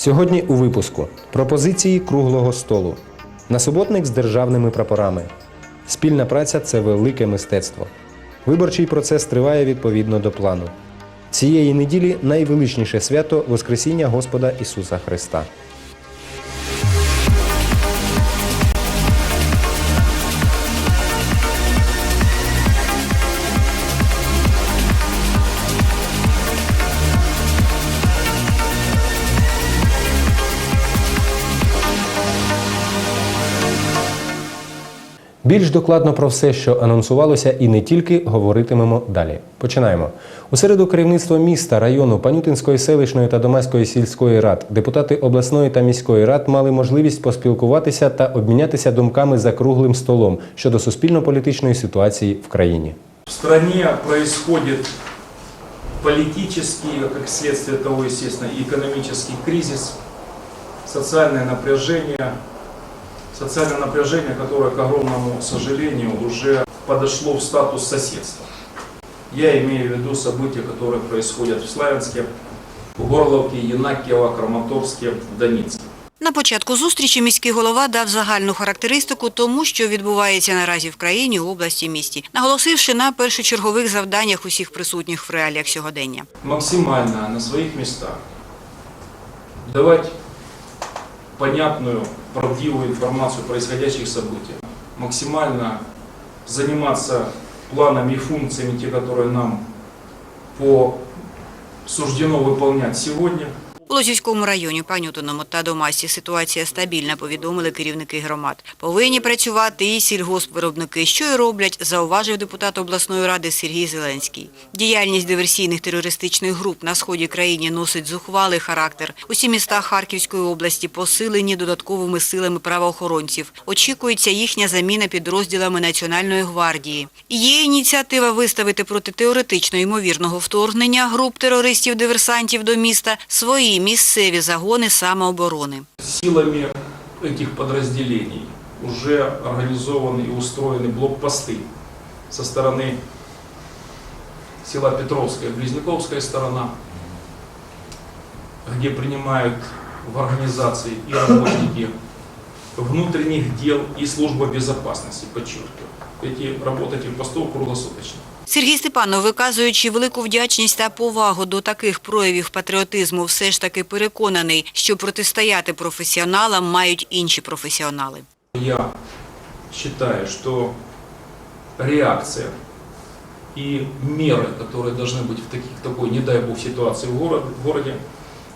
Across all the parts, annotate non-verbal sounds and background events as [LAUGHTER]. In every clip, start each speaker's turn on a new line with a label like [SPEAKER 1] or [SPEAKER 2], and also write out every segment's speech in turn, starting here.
[SPEAKER 1] Сьогодні у випуску пропозиції круглого столу. На суботник з державними прапорами. Спільна праця це велике мистецтво. Виборчий процес триває відповідно до плану. Цієї неділі найвеличніше свято Воскресіння Господа Ісуса Христа. Більш докладно про все, що анонсувалося, і не тільки говоритимемо далі. Починаємо. У середу керівництво міста, району, Панютинської селищної та Домаської сільської рад, депутати обласної та міської рад мали можливість поспілкуватися та обмінятися думками за круглим столом щодо суспільно-політичної ситуації в країні.
[SPEAKER 2] В стране происходит политический, как следствие того, естественно, и кризис, социальное напряжение, социальное напряжение, которое, к огромному сожалению, уже подошло в статус соседства. Я имею в виду события, которые происходят в Славянске, в Горловке, Янакиево, Краматорске, Донецке.
[SPEAKER 3] На початку зустрічі міський голова дав загальну характеристику тому, що відбувається наразі в країні, області, місті, наголосивши на першочергових завданнях усіх присутніх в реаліях сьогодення.
[SPEAKER 2] максимально на своих местах давать понятную, правдивую информацию о происходящих событиях, максимально заниматься планами и функциями, те, которые нам по суждено выполнять сегодня –
[SPEAKER 3] У Лозівському районі, Панютиному та Домасі ситуація стабільна, повідомили керівники громад. Повинні працювати і сільгоспвиробники, що й роблять, зауважив депутат обласної ради Сергій Зеленський. Діяльність диверсійних терористичних груп на сході країни носить зухвалий характер. Усі міста Харківської області посилені додатковими силами правоохоронців. Очікується їхня заміна підрозділами Національної гвардії. Є ініціатива виставити проти теоретично ймовірного вторгнення груп терористів-диверсантів до міста свої місцеві загони самооборони.
[SPEAKER 2] силами этих подразделений уже организованы и устроены блокпосты со стороны села Петровская, Близняковская сторона, где принимают в организации и работники внутренних дел и служба безопасности, подчеркиваю. Эти работа этих постов круглосуточно.
[SPEAKER 3] Сергій Степанов, виказуючи велику вдячність та повагу до таких проявів патріотизму, все ж таки переконаний, що протистояти професіоналам мають інші професіонали.
[SPEAKER 2] Я считаю, что реакция и меры, которые должны быть в таких, такой, не дай бог, ситуации в городе, в городе,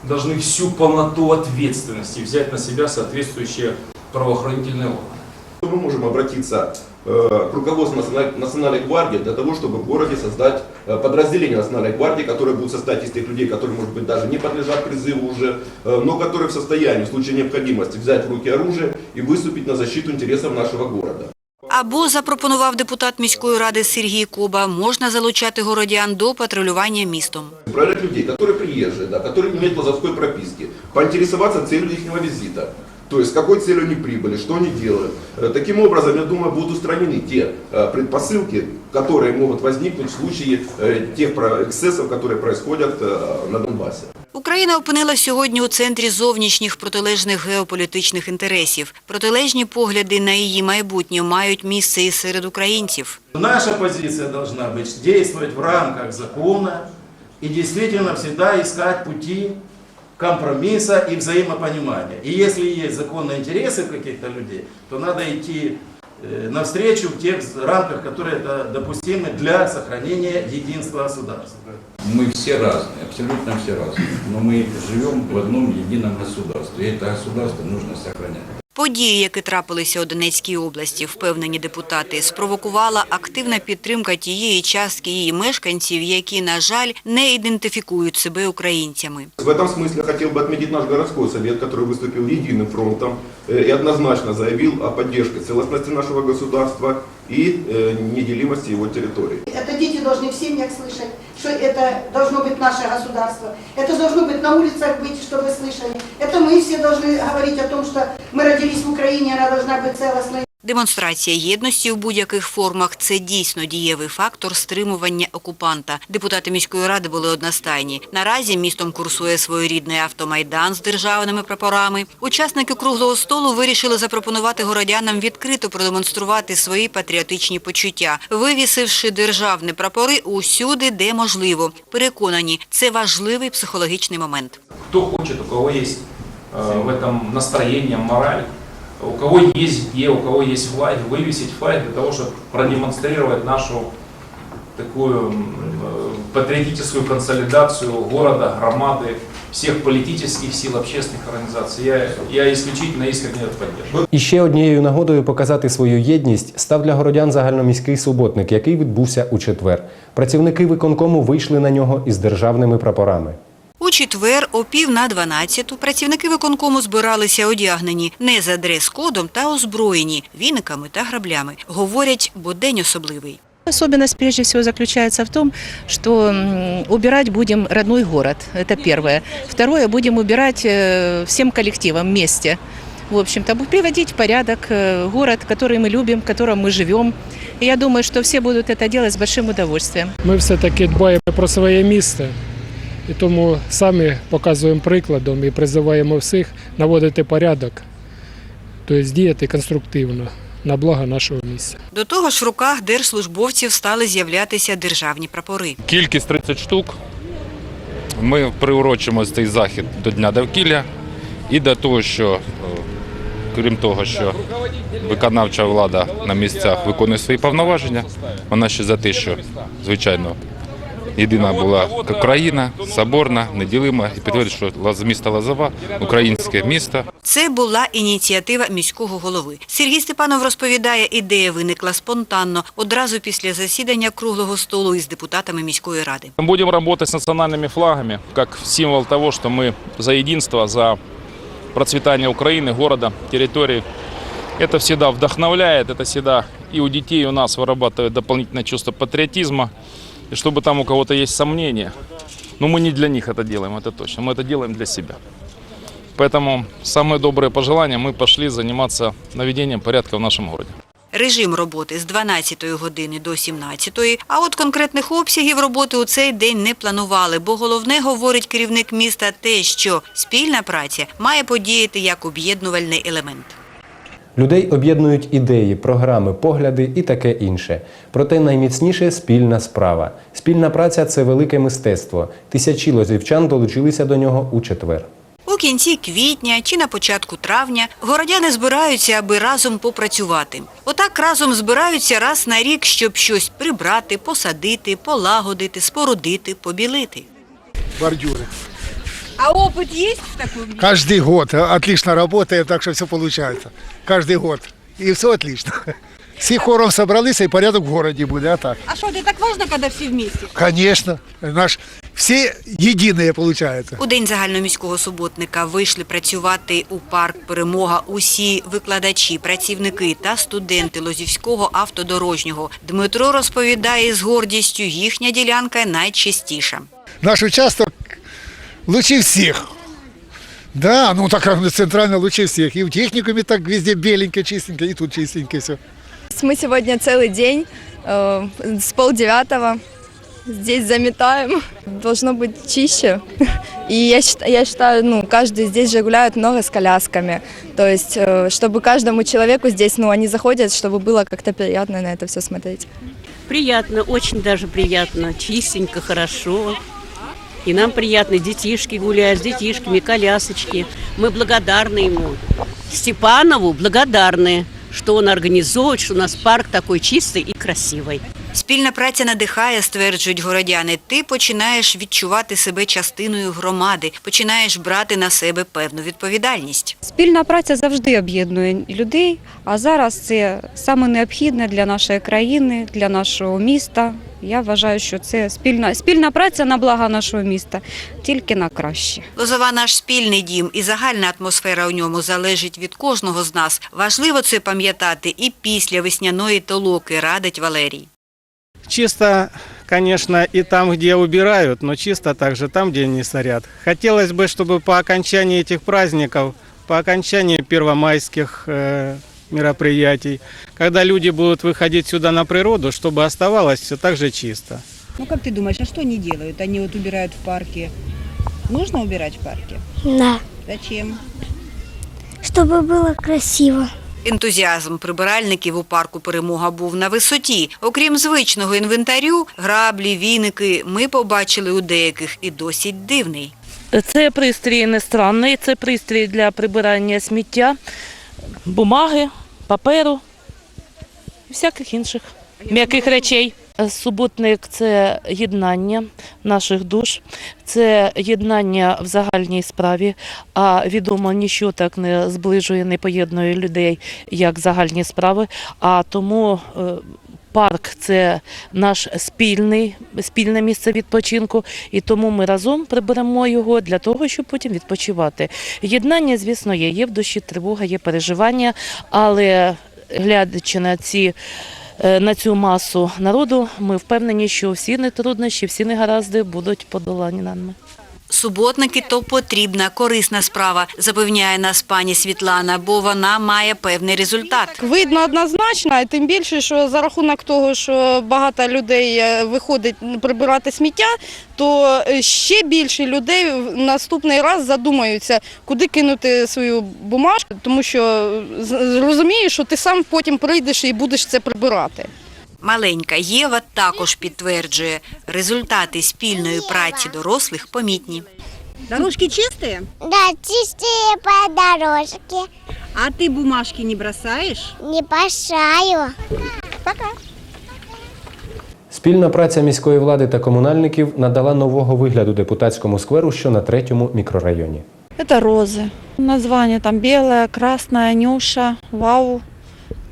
[SPEAKER 2] должны всю полноту ответственности взять на себя соответствующие правоохранительные органы.
[SPEAKER 4] Мы можем обратиться э, к руководству Националь- Национальной гвардии для того, чтобы в городе создать э, подразделение Национальной гвардии, которое будет состоять из тех людей, которые, может быть, даже не подлежат призыву уже, э, но которые в состоянии в случае необходимости взять в руки оружие и выступить на защиту интересов нашего города.
[SPEAKER 3] Або, запропонував депутат міської ради Сергій Коба, можна залучати городян до патрулювання містом.
[SPEAKER 4] Проверять людей, которые приезжие, да, которые не имеют лазовской прописки, поинтересоваться целью их визита. То есть, с какой целью они прибыли, что они делают. Э, Таким образом, я думаю, будут устранены те э, предпосылки, которые могут возникнуть в случае э, тех про- эксцессов, которые происходят э, на Донбассе.
[SPEAKER 3] Україна опинилась сьогодні у центрі зовнішніх протилежних геополітичних інтересів. Протилежні погляди на її майбутнє мають місце і серед українців.
[SPEAKER 5] Наша позиция должна быть действовать в рамках закона и действительно всегда искать пути компромисса и взаимопонимания. И если есть законные интересы каких-то людей, то надо идти э, навстречу в тех рамках, которые это допустимы для сохранения единства государства.
[SPEAKER 6] Мы все разные, абсолютно все разные, но мы живем в одном едином государстве, и это государство нужно сохранять.
[SPEAKER 3] Події, які трапилися у Донецькій області, впевнені депутати, спровокувала активна підтримка тієї частки її мешканців, які, на жаль, не ідентифікують себе українцями.
[SPEAKER 4] В этом смысле хотел бы отметить наш городской совет, который выступил единым фронтом э, и однозначно заявил о поддержке целостности нашего государства и э, неделимости его территории.
[SPEAKER 7] Это дети должны в семьях слышать, что это должно быть наше государство. Это должно быть на улицах быть, чтобы вы слышали. Это мы все должны говорить о том, что мы родились в Украине, она должна быть целостной.
[SPEAKER 3] Демонстрація єдності у будь-яких формах – це дійсно дієвий фактор стримування окупанта. Депутати міської ради були одностайні. Наразі містом курсує своєрідний автомайдан з державними прапорами. Учасники круглого столу вирішили запропонувати городянам відкрито продемонструвати свої патріотичні почуття, вивісивши державні прапори усюди, де можливо. Переконані, це важливий психологічний момент.
[SPEAKER 8] Кто хочет, у кого есть э, в этом настроение, мораль, у кого есть где, у кого есть флаг, вывесить флаг для того, чтобы продемонстрировать нашу такую м, э, патриотическую консолидацию города, громады, всех политических сил, общественных организаций. Я, я исключительно искренне это поддерживаю.
[SPEAKER 1] І ще однією нагодою показати свою єдність став для городян загальноміський суботник, який відбувся у четвер. Працівники виконкому вийшли на нього із державними прапорами.
[SPEAKER 3] У четвер о пів на дванадцяту працівники виконкому збиралися одягнені не за дрес-кодом та озброєні віниками та граблями. Говорять, бо день особливий.
[SPEAKER 9] Особенность прежде всего заключается в том, что м, убирать будем родной город. Это первое. Второе, будем убирать э, всем коллективом вместе. В общем-то, бу- приводить в порядок э, город, который мы любим, в котором мы живем. И я думаю, что все будут это делать с большим удовольствием.
[SPEAKER 10] Ми все-таки дбаємо про своє місце і тому самі показуємо прикладом і призиваємо всіх наводити порядок, тобто діяти конструктивно на благо нашого місця.
[SPEAKER 3] До того ж, в руках держслужбовців стали з'являтися державні прапори.
[SPEAKER 11] Кількість 30 штук. Ми приурочимо цей захід до Дня довкілля і до того, що е, крім того, що виконавча влада на місцях виконує свої повноваження, вона ще за те, що звичайно єдина була країна, соборна, неділима і підтвердить, що Лаз- місто Лазова українське місто.
[SPEAKER 3] Це була ініціатива міського голови. Сергій Степанов розповідає, ідея виникла спонтанно одразу після засідання круглого столу із депутатами міської ради.
[SPEAKER 2] Мы будем работать с национальными флагами как символ того, что мы за единство, за процветание Украины, города, территории. Это всегда вдохновляет, это всегда и у детей, и у нас вырабатывает дополнительное чувство патриотизма. И чтобы там у кого-то есть сомнения, но мы не для них это делаем, это точно, мы это делаем для себя. Поэтому самые добрые пожелания, мы пошли заниматься наведением порядка в нашем городе.
[SPEAKER 3] Режим роботи з 12 години до 17, а от конкретних обсягів роботи у цей день не планували, бо головне, говорить керівник міста, те, що спільна праця має подіяти як об'єднувальний елемент.
[SPEAKER 1] Людей об'єднують ідеї, програми, погляди і таке інше. Проте найміцніше спільна справа. Спільна праця це велике мистецтво. Тисячі лозівчан долучилися до нього у четвер.
[SPEAKER 3] У кінці квітня чи на початку травня городяни збираються, аби разом попрацювати. Отак разом збираються раз на рік, щоб щось прибрати, посадити, полагодити, спорудити, побілити.
[SPEAKER 12] бордюры.
[SPEAKER 3] А опит є в такому?
[SPEAKER 12] Каждый год отлично работаем, так что все получается. Каждый год. И все отлично. Все хором собрались, и порядок в городе будет, а так.
[SPEAKER 3] А що, це так важливо, коли всі вместе?
[SPEAKER 12] Конечно. Наш, все единые получается.
[SPEAKER 3] У день загальноміського суботника вийшли працювати у парк Перемога усі викладачі, працівники та студенти Лозівського автодорожнього. Дмитро розповідає з гордістю, їхня ділянка найчистіша.
[SPEAKER 12] Наш участок лучше всех. Да, ну так как центрально лучше всех. И в техникуме так везде беленько, чистенько, и тут чистенько все.
[SPEAKER 9] Мы сегодня целый день э, с полдевятого здесь заметаем. Должно быть чище. И я, я считаю, ну, каждый здесь же гуляют много с колясками. То есть, э, чтобы каждому человеку здесь, ну, они заходят, чтобы было как-то приятно на это все смотреть.
[SPEAKER 13] Приятно, очень даже приятно, чистенько, хорошо. И нам приятно, детишки гуляют с детишками, колясочки. Мы благодарны ему. Степанову благодарны, что он организует, что у нас парк такой чистый и красивый.
[SPEAKER 3] Спільна праця надихає, стверджують городяни. Ти починаєш відчувати себе частиною громади, починаєш брати на себе певну відповідальність.
[SPEAKER 9] Спільна праця завжди об'єднує людей, а зараз це саме необхідне для нашої країни, для нашого міста. Я вважаю, що це спільна, спільна праця на благо нашого міста, тільки на краще.
[SPEAKER 3] Лозова наш спільний дім і загальна атмосфера у ньому залежить від кожного з нас. Важливо це пам'ятати і після весняної толоки, радить Валерій.
[SPEAKER 10] Чисто, конечно, и там, где убирают, но чисто также там, где не сорят. Хотелось бы, чтобы по окончании этих праздников, по окончании первомайских э, мероприятий, когда люди будут выходить сюда на природу, чтобы оставалось все так же чисто.
[SPEAKER 3] Ну как ты думаешь, а что они делают? Они вот убирают в парке. Нужно убирать в парке?
[SPEAKER 14] Да,
[SPEAKER 3] Зачем?
[SPEAKER 14] чтобы было красиво.
[SPEAKER 3] Ентузіазм прибиральників у парку Перемога був на висоті. Окрім звичного інвентарю, граблі, віники ми побачили у деяких і досить дивний.
[SPEAKER 15] Це пристрій не странний, це пристрій для прибирання сміття, бумаги, паперу і всяких інших м'яких речей. Суботник це єднання наших душ, це єднання в загальній справі. А відомо, ніщо так не зближує, не поєднує людей, як загальні справи. А тому е, парк це наш спільний, спільне місце відпочинку, і тому ми разом приберемо його для того, щоб потім відпочивати. Єднання, звісно, є. Є в душі тривога, є переживання, але глядячи на ці. Е, На цю масу народу ми впевнені, що всі нетруднощі, всі негаразди будуть подолані нами.
[SPEAKER 3] Суботники то потрібна, корисна справа, запевняє нас пані Світлана, бо вона має певний результат.
[SPEAKER 16] Видно однозначно, і тим більше, що за рахунок того, що багато людей е, виходить прибирати сміття, то е, ще більше людей наступний раз задумаються, куди кинути свою бумажку, тому що е, розумієш, що ти сам потім прийдеш і будеш це прибирати.
[SPEAKER 3] Маленька Єва також підтверджує, результати спільної праці дорослих помітні. Дорожки чистые?
[SPEAKER 14] Да, чистые по дорожке.
[SPEAKER 3] А ты бумажки не бросаешь?
[SPEAKER 14] Не пошаю.
[SPEAKER 1] Спільна праця міської влади та комунальників надала нового вигляду депутатському скверу, що на третьому мікрорайоні.
[SPEAKER 16] Это розы. Название там белая, красная, нюша, вау.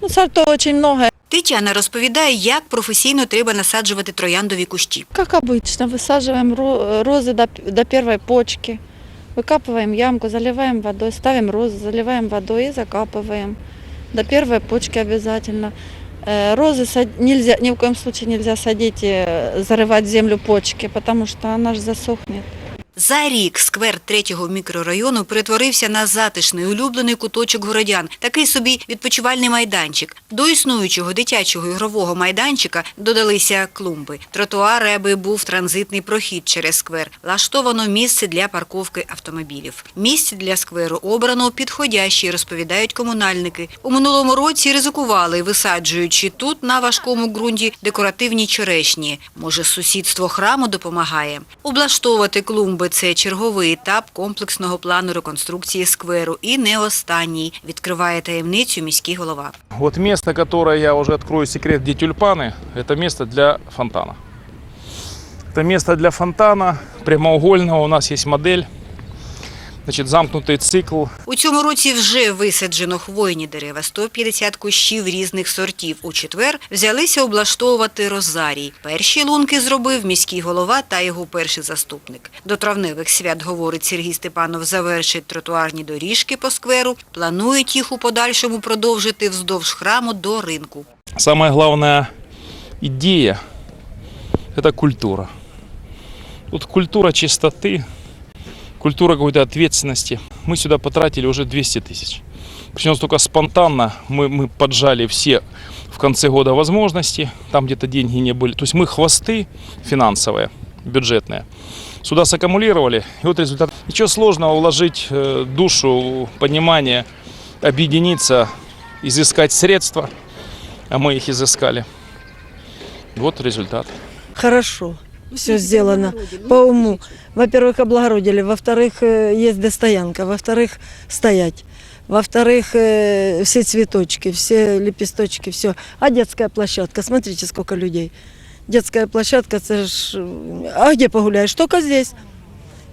[SPEAKER 16] Ну, сортов очень много.
[SPEAKER 3] Тетяна розповідає, як професійно треба насаджувати трояндові кущі.
[SPEAKER 16] Как обычно, высаживаем ро- розы до, до первой почки. Выкапываем ямку, заливаем водой, ставим розы, заливаем водой и закапываем. До первой почки обязательно. Э, Розы сад- нельзя, ни в коем случае нельзя садить, э, зарывать в землю почки, потому что она же засохнет.
[SPEAKER 3] За рік сквер третього мікрорайону перетворився на затишний улюблений куточок городян, такий собі відпочивальний майданчик. До існуючого дитячого ігрового майданчика додалися клумби, тротуари, аби був транзитний прохід через сквер. Влаштовано місце для парковки автомобілів. Місце для скверу обрано підходящі, розповідають комунальники. У минулому році ризикували, висаджуючи тут на важкому ґрунті декоративні черешні. Може, сусідство храму допомагає. Облаштовувати клумби це черговий етап комплексного плану реконструкції скверу і не останній, відкриває таємницю міський голова.
[SPEAKER 2] Вот место, которое я уже открою секрет, где тюльпаны, это место для фонтана. Это место для фонтана прямоугольного. У нас есть модель. Значит, замкнутый цикл.
[SPEAKER 3] У цьому році вже висаджено хвойні дерева, 150 кущів різних сортів. У четвер взялися облаштовувати розарій. Перші лунки зробив міський голова та його перший заступник. До травневих свят, говорить Сергій Степанов, завершить тротуарні доріжки по скверу. Планують їх у подальшому продовжити вздовж храму до ринку.
[SPEAKER 2] Самая главная идея – это культура. Тут культура чистоты, Культура какой-то ответственности. Мы сюда потратили уже 200 тысяч. Причем столько спонтанно мы, мы поджали все в конце года возможности, там где-то деньги не были. То есть мы хвосты финансовые, бюджетные, сюда саккумулировали. И вот результат. Ничего сложного вложить э, душу, понимание, объединиться, изыскать средства, а мы их изыскали. Вот результат.
[SPEAKER 16] Хорошо. Все сделано по уму. Во-первых, облагородили. Во-вторых, э, есть достоянка. Во-вторых, стоять. Во-вторых, э, все цветочки, все лепесточки, все. А детская площадка, смотрите, сколько людей. Детская площадка, это ж... э, А где погуляешь? Только здесь.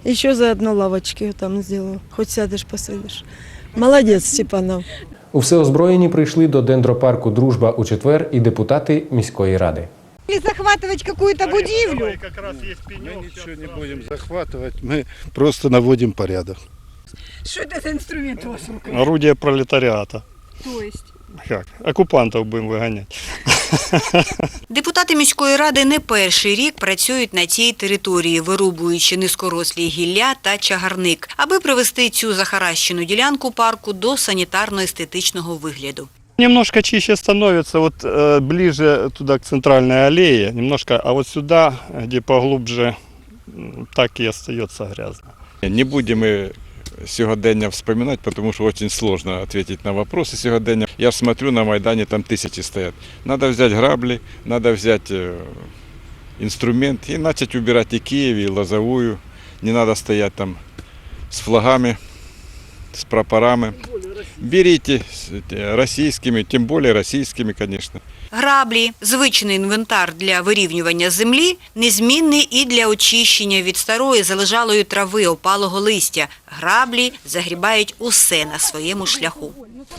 [SPEAKER 16] Еще заодно лавочки там сделал. Хоть сядешь, посидишь. Молодец, Степанов.
[SPEAKER 1] У всеозброєні прийшли до дендропарку Дружба у четвер і депутати міської ради.
[SPEAKER 17] захватывать какую-то будивлю.
[SPEAKER 18] Мы ничего не будем захватывать, мы просто наводим порядок.
[SPEAKER 17] Что это за инструмент у вас в руках?
[SPEAKER 18] Орудие пролетариата.
[SPEAKER 17] То есть?
[SPEAKER 18] Как? Оккупантов будем выгонять. [LAUGHS]
[SPEAKER 3] Депутати міської ради не перший рік працюють на цій території, вирубуючи низькорослі гілля та чагарник, аби привести цю захаращену ділянку парку до санітарно-естетичного вигляду.
[SPEAKER 18] Немножко чище становится вот э, ближе туда к центральной аллее, немножко, а вот сюда, где поглубже, так и остается грязно.
[SPEAKER 19] Не будемо ми сьогодення вспоминати, тому що дуже сложно відповідати на вопроси сьогодення. Я смотрю, на Майдані там тисячі стоять. Надо взяти граблі, надо взяти е, інструмент і почати убирати і Київ, і Лозовую. Не надо стояти там з флагами, з прапорами. Берите с, э, російськими, тим більше російськими, звісно.
[SPEAKER 3] Граблі – звичний інвентар для вирівнювання землі, незмінний і для очищення від старої залежалої трави, опалого листя. Граблі загрібають усе на своєму шляху.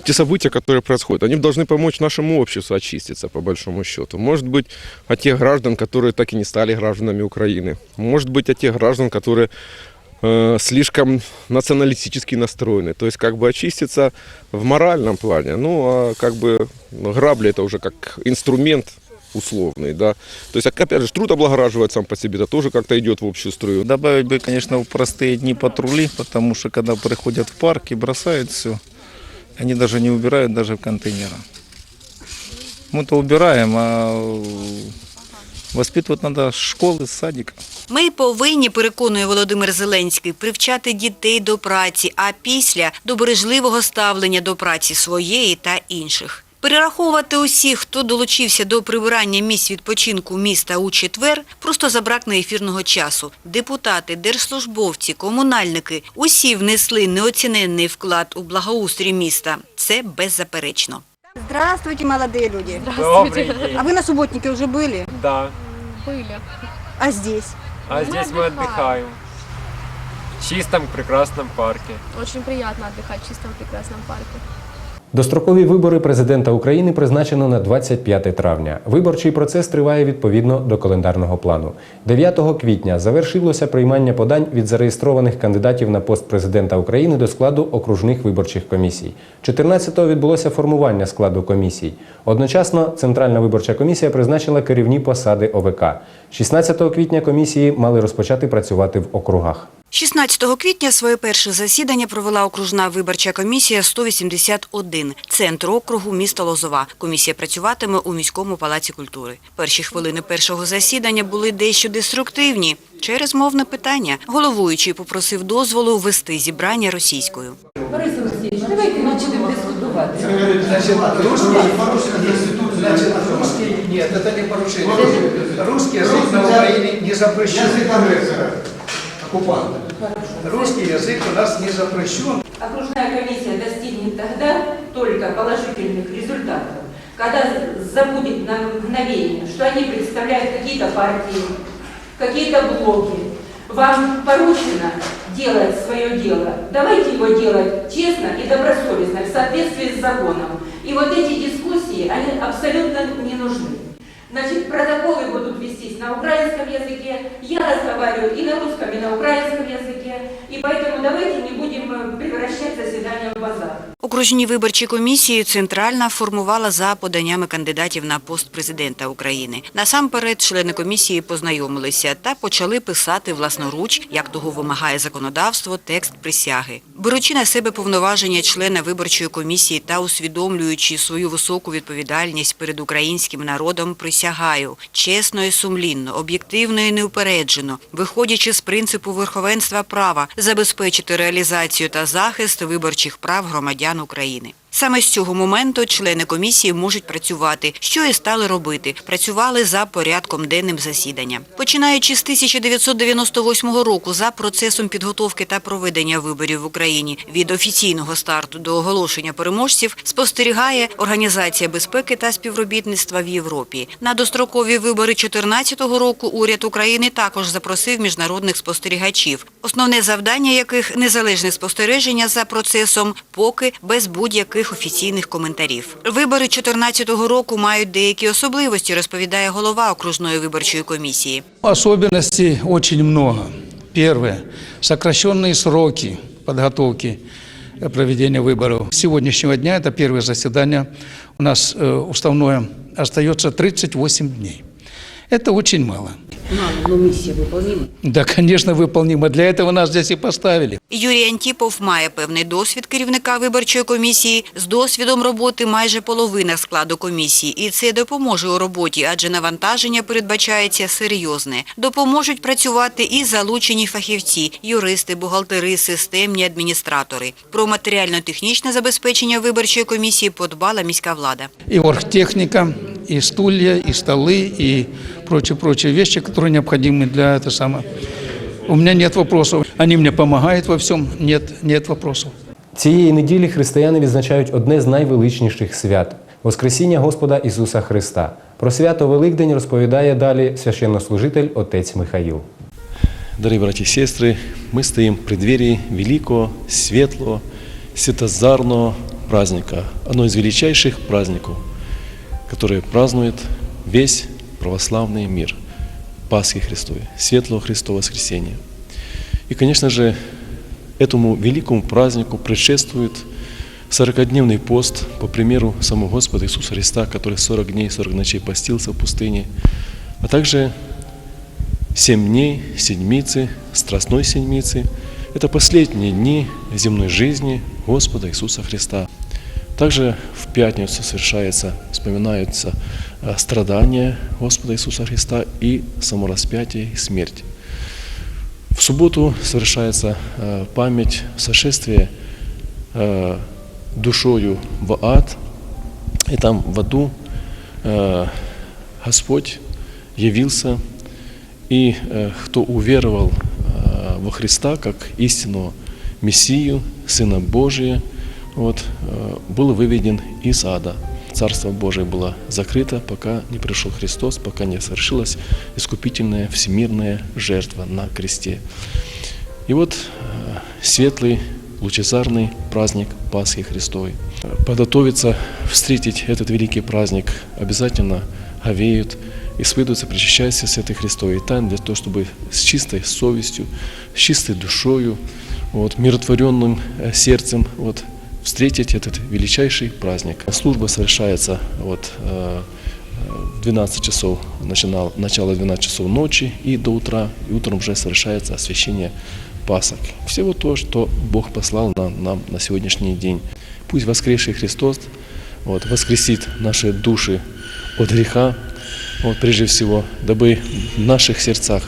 [SPEAKER 20] те события, которые происходят, они должны помочь нашему обществу очиститься, по большому счету. Может быть, от тех граждан, которые так и не стали гражданами Украины. Может быть, от тех граждан, которые Э, слишком националистически настроены. То есть, как бы очиститься в моральном плане. Ну, а как бы грабли это уже как инструмент условный, да. То есть, опять же, труд облагораживает сам по себе, это тоже как-то идет в общую струю.
[SPEAKER 21] Добавить бы, конечно, в простые дни патрули, потому что когда приходят в парк и бросают все, они даже не убирают даже в контейнера. Мы-то убираем, а воспитывать надо с школы, с садика.
[SPEAKER 3] Ми повинні, переконує Володимир Зеленський, привчати дітей до праці, а після – до бережливого ставлення до праці своєї та інших. Перераховувати усіх, хто долучився до прибирання місць відпочинку міста у четвер, просто забракне ефірного часу. Депутати, держслужбовці, комунальники – усі внесли неоціненний вклад у благоустрій міста. Це беззаперечно.
[SPEAKER 17] Здравствуйте, молодые люди.
[SPEAKER 22] Здравствуйте. Добрый день.
[SPEAKER 17] А вы на субботнике уже были?
[SPEAKER 22] Да.
[SPEAKER 17] Были. А здесь?
[SPEAKER 22] А здесь мы отдыхаем. В чистом прекрасном парке.
[SPEAKER 16] Очень приятно отдыхать в чистом прекрасном парке.
[SPEAKER 1] Дострокові вибори президента України призначено на 25 травня. Виборчий процес триває відповідно до календарного плану. 9 квітня завершилося приймання подань від зареєстрованих кандидатів на пост президента України до складу окружних виборчих комісій. 14-го відбулося формування складу комісій. Одночасно Центральна виборча комісія призначила керівні посади ОВК. 16 квітня комісії мали розпочати працювати в округах.
[SPEAKER 3] 16 квітня своє перше засідання провела окружна виборча комісія 181, центр округу міста Лозова. Комісія працюватиме у міському палаці культури. Перші хвилини першого засідання були дещо деструктивні через мовне питання. Головуючий попросив дозволу вести зібрання російською.
[SPEAKER 23] Борис Олексійович, давайте не будемо дискутувати.
[SPEAKER 24] Нет, это не порушение. Русский язык на Украине не запрещен. Оккупанта. Русский язык у нас не запрещен.
[SPEAKER 23] Окружная комиссия достигнет тогда только положительных результатов, когда забудет на мгновение, что они представляют какие-то партии, какие-то блоки. Вам поручено делать свое дело. Давайте его делать честно и добросовестно, в соответствии с законом. И вот эти дискуссии, они абсолютно не нужны. Значит, протоколы будут вестись на украинском языке. Я разговариваю и на русском, и на украинском языке. И поэтому давайте не будем э, превращать заседание в базар.
[SPEAKER 3] Окружні виборчі комісії центральна формувала за поданнями кандидатів на пост президента України. Насамперед, члени комісії познайомилися та почали писати власноруч, як того вимагає законодавство, текст присяги. Беручи на себе повноваження члена виборчої комісії та усвідомлюючи свою високу відповідальність перед українським народом, присягаю чесно і сумлінно, об'єктивно і неупереджено, виходячи з принципу верховенства права, забезпечити реалізацію та захист виборчих прав громадян України. Саме з цього моменту члени комісії можуть працювати, що і стали робити. Працювали за порядком денним засідання. Починаючи з 1998 року за процесом підготовки та проведення виборів в Україні від офіційного старту до оголошення переможців спостерігає Організація безпеки та співробітництва в Європі. На дострокові вибори 2014 року уряд України також запросив міжнародних спостерігачів, основне завдання яких незалежне спостереження за процесом, поки без будь-яких офіційних коментарів. Вибори 2014 року мають деякі особливості, розповідає голова окружної виборчої комісії.
[SPEAKER 25] Особенностей очень много. Первое. Сокращенные сроки подготовки э, проведения выборов. С сегодняшнего дня, это первое заседание у нас э, уставное, остается 38 дней. Это очень мало.
[SPEAKER 13] Мало, но миссия выполнима.
[SPEAKER 25] Да, конечно, выполнимо. Для этого нас здесь и поставили.
[SPEAKER 3] Юрій Антіпов має певний досвід керівника виборчої комісії. З досвідом роботи майже половина складу комісії. І це допоможе у роботі, адже навантаження передбачається серйозне. Допоможуть працювати і залучені фахівці – юристи, бухгалтери, системні адміністратори. Про матеріально-технічне забезпечення виборчої комісії подбала міська влада.
[SPEAKER 25] И оргтехника, и стулья, и столы, и прочие-прочие вещи, которые необходимы для этого самого. У меня нет вопросов. Они мне помогают во всем. Нет, нет вопросов.
[SPEAKER 1] Цієї неділі християни відзначають одне з найвеличніших свят – Воскресіння Господа Ісуса Христа. Про свято Великдень розповідає далі священнослужитель отець Михаїл.
[SPEAKER 26] Дорогі браті і сестри, ми стоїмо в преддверии великого, светлого, святозарного праздника, одно из величайших праздников, которые празднует весь православный мир – Пасхи Христовой, Светлого Христова Воскресения. И, конечно же, этому великому празднику предшествует 40-дневный пост по примеру самого Господа Иисуса Христа, который 40 дней, 40 ночей постился в пустыне, а также Семь дней седмицы, страстной седмицы – это последние дни земной жизни Господа Иисуса Христа. Также в пятницу совершается, вспоминаются э, страдания Господа Иисуса Христа и самораспятие и смерть. В субботу совершается э, память сошествия э, душою в ад, и там в аду э, Господь явился и э, кто уверовал э, во Христа как истинного Мессию, Сына Божия, вот, э, был выведен из ада. Царство Божие было закрыто, пока не пришел Христос, пока не совершилась искупительная всемирная жертва на кресте. И вот э, светлый, лучезарный праздник Пасхи Христовой. Подготовиться, встретить этот великий праздник обязательно говеют, исповедуются, причащаются Святой Христовой тайн для того, чтобы с чистой совестью, с чистой душою, вот, миротворенным э, сердцем вот, встретить этот величайший праздник. Служба совершается вот, э, э, в 12 часов, начинал, начало 12 часов ночи и до утра, и утром уже совершается освящение Пасок. Всего то, что Бог послал нам, нам на сегодняшний день. Пусть воскресший Христос вот, воскресит наши души от греха, вот, прежде всего, дабы в наших сердцах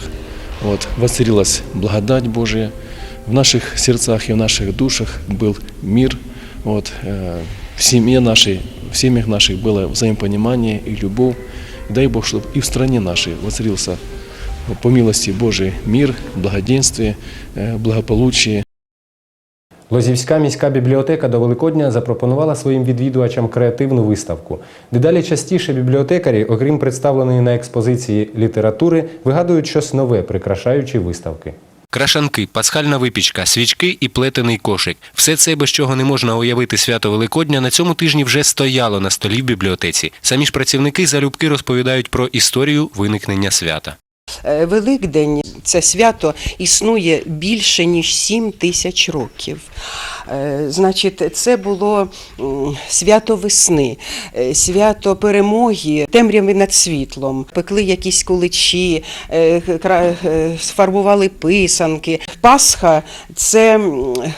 [SPEAKER 26] вот, воцарилась благодать Божия, в наших сердцах и в наших душах был мир, вот, э, в семье нашей, в семьях наших было взаимопонимание и любовь. Дай Бог, чтобы и в стране нашей воцарился по милости Божией мир, благоденствие, э, благополучие,
[SPEAKER 1] Лозівська міська бібліотека до Великодня запропонувала своїм відвідувачам креативну виставку. Дедалі частіше бібліотекарі, окрім представленої на експозиції літератури, вигадують щось нове, прикрашаючи виставки.
[SPEAKER 27] Крашанки, пасхальна випічка, свічки і плетений кошик. Все це, без чого не можна уявити свято Великодня, на цьому тижні вже стояло на столі в бібліотеці. Самі ж працівники залюбки розповідають про історію виникнення свята.
[SPEAKER 28] Е, Великдень це свято існує більше ніж 7 тисяч років. Е, Значить, це було свято весни, е, свято перемоги, темряви над світлом. Пекли якісь куличі, сфарбували писанки. Пасха це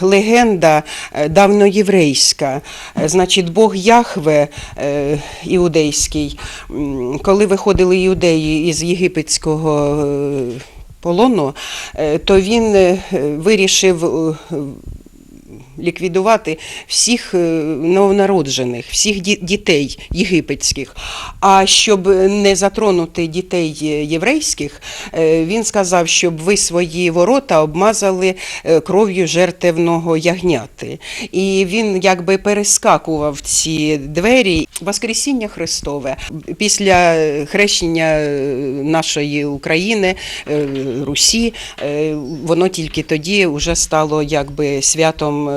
[SPEAKER 28] легенда давноєврейська. Е, Значить, Бог Яхве іудейський, коли виходили іудеї із єгипетського е, полону, е, то він е, вирішив ліквідувати всіх е, новонароджених, всіх дітей єгипетських. А щоб не затронути дітей е, єврейських, е, він сказав, щоб ви свої ворота обмазали кров'ю жертвеного ягняти. І він якби перескакував ці двері. Воскресіння Христове після хрещення нашої України, Русі, воно тільки тоді вже стало якби святом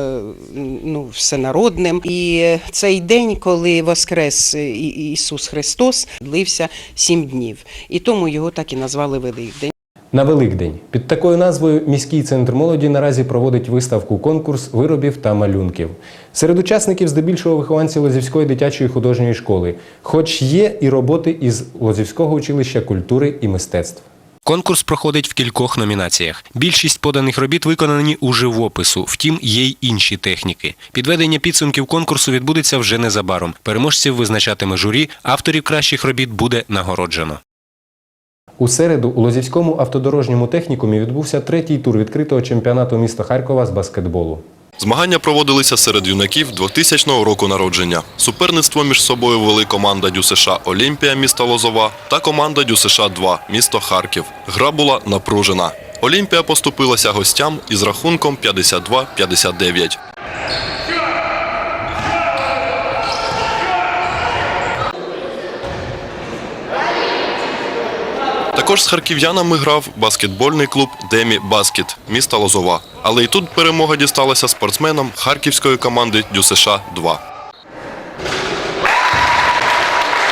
[SPEAKER 28] ну, всенародним. І цей день, коли воскрес Ісус Христос, длився сім днів. І тому його так і назвали Великдень.
[SPEAKER 1] На Великдень під такою назвою міський центр молоді наразі проводить виставку конкурс виробів та малюнків. Серед учасників здебільшого вихованці Лозівської дитячої художньої школи, хоч є і роботи із Лозівського училища культури і мистецтв.
[SPEAKER 27] Конкурс проходить в кількох номінаціях. Більшість поданих робіт виконані у живопису, втім, є й інші техніки. Підведення підсумків конкурсу відбудеться вже незабаром. Переможців визначатиме журі, авторів кращих робіт буде нагороджено.
[SPEAKER 1] У середу у Лозівському автодорожньому технікумі відбувся третій тур відкритого чемпіонату міста Харкова з баскетболу.
[SPEAKER 12] Змагання проводилися серед юнаків 2000 року народження. Суперництво між собою вели команда ДЮСШ Олімпія міста Лозова та команда ДЮСШ 2 місто Харків. Гра була напружена. Олімпія поступилася гостям із рахунком 52-59. Також з харків'янами грав баскетбольний клуб Демі Баскет міста Лозова. Але і тут перемога дісталася спортсменам харківської команди ДЮСШ 2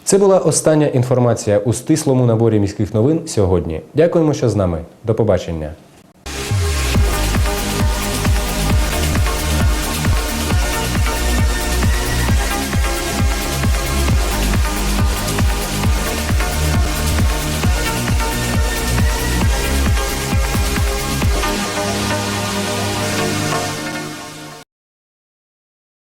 [SPEAKER 1] Це була остання інформація у стислому наборі міських новин сьогодні. Дякуємо, що з нами. До побачення.